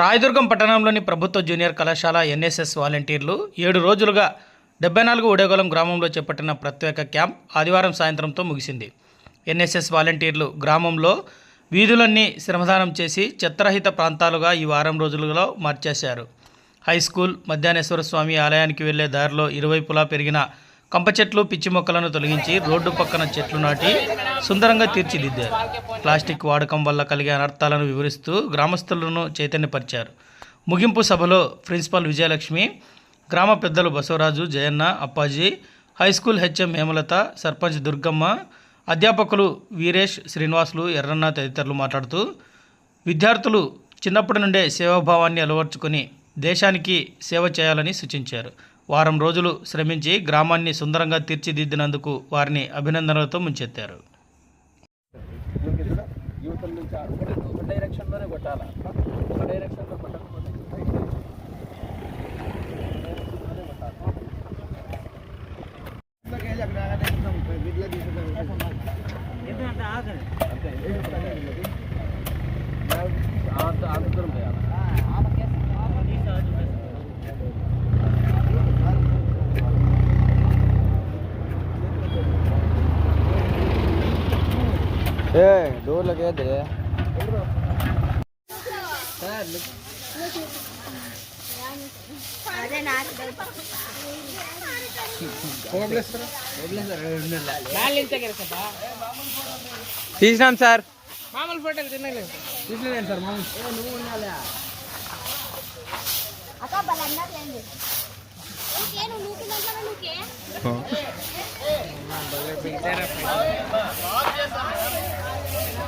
రాయదుర్గం పట్టణంలోని ప్రభుత్వ జూనియర్ కళాశాల ఎన్ఎస్ఎస్ వాలంటీర్లు ఏడు రోజులుగా డెబ్బై నాలుగు ఉడేగొలం గ్రామంలో చేపట్టిన ప్రత్యేక క్యాంప్ ఆదివారం సాయంత్రంతో ముగిసింది. ఎన్ఎస్ఎస్ వాలంటీర్లు గ్రామంలో వీధులన్నీ శ్రమదానం చేసి చెత్తరహిత ప్రాంతాలుగా ఈ వారం రోజులలో మార్చేశారు. హై స్కూల్ మధ్యాహ్నేశ్వర స్వామి ఆలయానికి వెళ్ళే దారిలో ఇరువైపులా పెరిగిన కంప చెట్లు పిచ్చి మొక్కలను తొలగించి రోడ్డు పక్కన చెట్లు నాటి సుందరంగా తీర్చిదిద్దారు. ప్లాస్టిక్ వాడకం వల్ల కలిగే అనర్థాలను వివరిస్తూ గ్రామస్తులను చైతన్యపరిచారు. ముగింపు సభలో ప్రిన్సిపాల్ విజయలక్ష్మి గ్రామ పెద్దలు Basavaraju Jayanna Appaji high school HM Hemalatha sarpanch Durgamma అధ్యాపకులు వీరేష్ శ్రీనివాసులు ఎర్రన్న తదితరులు మాట్లాడుతూ విద్యార్థులు చిన్నప్పటి నుండే సేవాభావాన్ని అలవర్చుకొని దేశానికి సేవ చేయాలని సూచించారు. వారం రోజులు శ్రమించి గ్రామాన్ని సుందరంగా తీర్చిదిద్దినందుకు వారిని అభినందనలతో ముంచెత్తారు. డైరెక్షన్లోనే కొట్టాలి? ఒక డైరెక్షన్లో కొట్టకపోతే ఏ డోర్ లగేది అదే నాకు తీసినాం సార్ మామూలు ఫోటోలు తినలేదు తీసినాను సార్ మామూలు అక్క బలందర్లేండి నువ్వుకే నువ్వు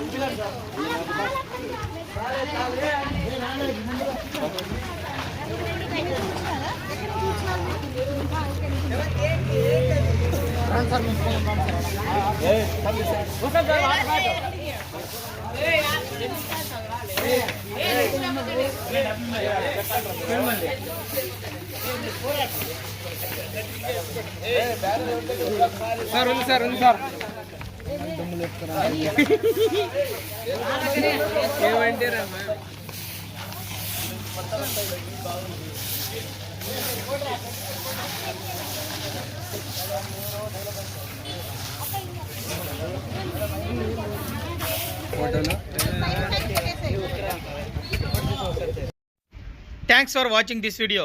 నూకినంత సార్ ఉంది సార్ ఉంది సార్. ఏమంటే ఫోటోలో thanks for watching this video